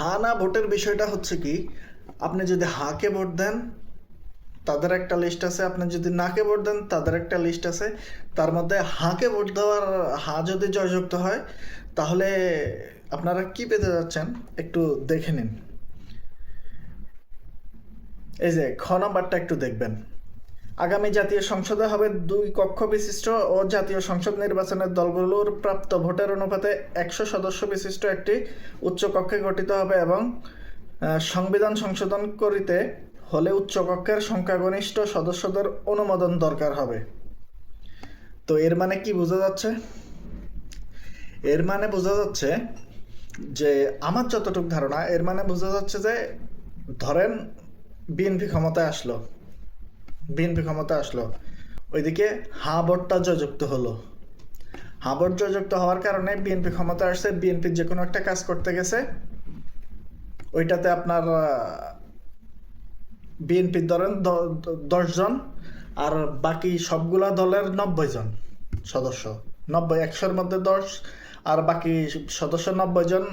হা না ভোটের বিষয়টা হচ্ছে কি, আপনি যদি হাকে ভোট দেন, তাদের একটা লিস্ট আছে, আপনি যদি নাকে ভোট দেন, তাদের একটা লিস্ট আছে। তার মধ্যে হাকে ভোট দেওয়ার, হা যদি জয়যুক্ত হয়, তাহলে আপনারা কি পেতে যাচ্ছেন? একটু দেখে নিন। এই যে, খ নাম্বারটা একটু দেখবেন। আগামী জাতীয় সংসদে হবে দুই কক্ষ বিশিষ্ট ও জাতীয় সংসদ নির্বাচনের দলগুলোর প্রাপ্ত ভোটের অনুপাতে একশো সদস্য বিশিষ্ট একটি উচ্চ কক্ষে গঠিত হবে এবং সংবিধান সংশোধন করিতে হলে উচ্চ কক্ষের সংখ্যাগরিষ্ঠ সদস্যদের অনুমোদন দরকার হবে। তো এর মানে কি বোঝা যাচ্ছে? এর মানে বোঝা যাচ্ছে যে আমার যতটুকু ধারণা, এর মানে বোঝা যাচ্ছে যে ধরেন বিএনপি ক্ষমতায় আসলো। বিএনপি ক্ষমতা আসলো। ওইদিকে হা ভোটটা জয়যুক্ত হলো। হা ভোট জয়যুক্ত হওয়ার কারণে বিএনপি ক্ষমতা আসছে বিএনপির যে কোনো একটা কাজ করতে গেছে। ওইটাতে আপনার বিএনপির ধরেন দশজন আর বাকি সবগুলা দলের নব্বই জন সদস্য। নব্বই, একশোর মধ্যে দশ, আর বাকি সদস্য নব্বই জন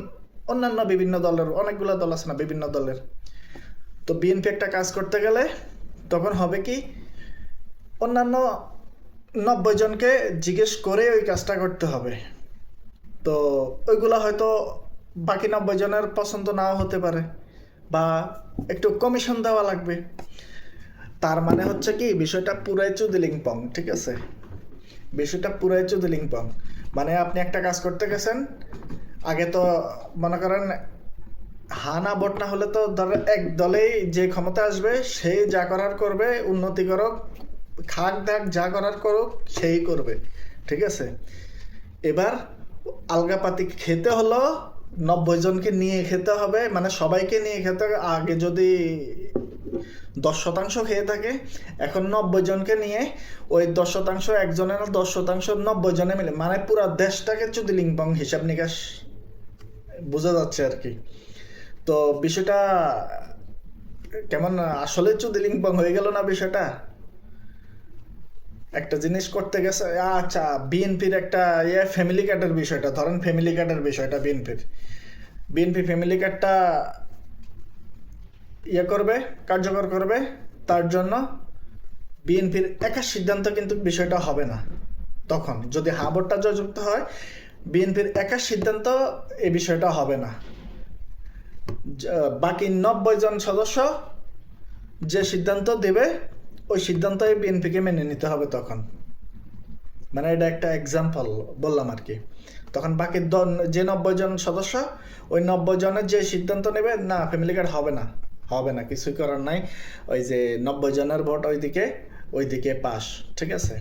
অন্যান্য বিভিন্ন দলের, অনেকগুলো দল আছে না বিভিন্ন দলের। তো বিএনপি একটা কাজ করতে গেলে তখন হবে কি অন্যান্য নব্বই জনকে জিজ্ঞেস করে ওই কাজটা করতে হবে। তো ওইগুলো হয়তো বাকি নব্বই জনের পছন্দ নাও হতে পারে বা একটু কমিশন দেওয়া লাগবে। তার মানে হচ্ছে কি বিষয়টা পুরাই চুদিলিং পং, ঠিক আছে? বিষয়টা পুরাই চুদিলিং পং। মানে আপনি একটা কাজ করতে গেছেন, আগে তো মনে করেন হানা ভোট না হলে তো ধর এক দলেই যে ক্ষমতা আসবে, সে যা করার করবে, উন্নতি করুক, খাক দাক যা করার করুক, সেই করবে, ঠিক আছে? এবার আলগাপাতি খেতে হলো, নব্বই জনকে নিয়ে খেতে হবে মানে সবাইকে নিয়ে খেতে আগে যদি দশ শতাংশ খেয়ে থাকে, এখন নব্বই জনকে নিয়ে ওই দশ শতাংশ একজনের দশ শতাংশ, নব্বই জনে মিলে মানে পুরো দেশটাকে চুদি লিংপং হিসাব নিকাশ, বোঝা যাচ্ছে আর কি। তো বিষয়টা কেমন আসলে চুদি লিংপং হয়ে গেল না বিষয়টা? একটা জিনিস করতে গেছে আচ্ছা বিএনপির একটা ইয়ে ফ্যামিলি কার্ডের বিষয়টা, ধরেন ফ্যামিলি কার্ডের বিষয়টা বিএনপির। বিএনপি ফ্যামিলি কার্ডটা ইয়ে করবে, কার্যকর করবে, তার জন্য বিএনপির একা সিদ্ধান্ত কিন্তু বিষয়টা হবে না। তখন যদি হাবরটা জয়যুক্ত হয়, বিএনপির একা সিদ্ধান্ত এই বিষয়টা হবে না। বাকি নব্বই জন সদস্য যে সিদ্ধান্ত দেবে, ওই সিদ্ধান্তই বিএনপিকে মেনে নিতে হবে তখন। মানে এটা একটা এক্সাম্পল বললাম আর কি। তখন বাকি যে নব্বই জন সদস্য, ওই নব্বই জনের যে সিদ্ধান্ত নেবে, না ফ্যামিলি কার্ড হবে না। হবে না, কিছুই করার নাই। ওই যে নব্বই জনের ভোট ওইদিকে ওইদিকে পাস, ঠিক আছে?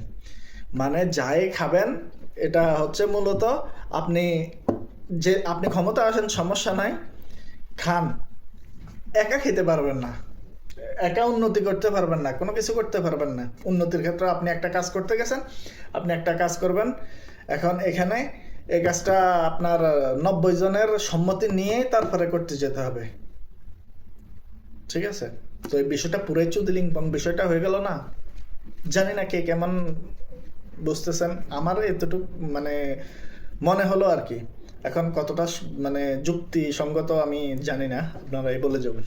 মানে যাই খাবেন, এটা হচ্ছে মূলত আপনি যে আপনি ক্ষমতা আসেন সমস্যা নাই। খান। একা খেতে পারবেন না। একা উন্নতি করতে পারবেন না, কোনো কিছু করতে পারবেন না। উন্নতির ক্ষেত্রে আপনি একটা কাজ করতে গেছেন, আপনি একটা কাজ করবেন। এখন এখানে এই কাজটা আপনার নব্বই জনের সম্মতি নিয়েই তারপরে করতে যেতে হবে। ঠিক আছে? তো এই বিষয়টা পুরাই চুদিলিং বিষয়টা হয়ে গেল না? জানি না কে কেমন বুঝতেছেন। আমার এতটুকু মানে মনে হলো আর কি। এখন কতটা মানে যুক্তি সঙ্গত আমি জানি না আপনারাই বলে যাবেন।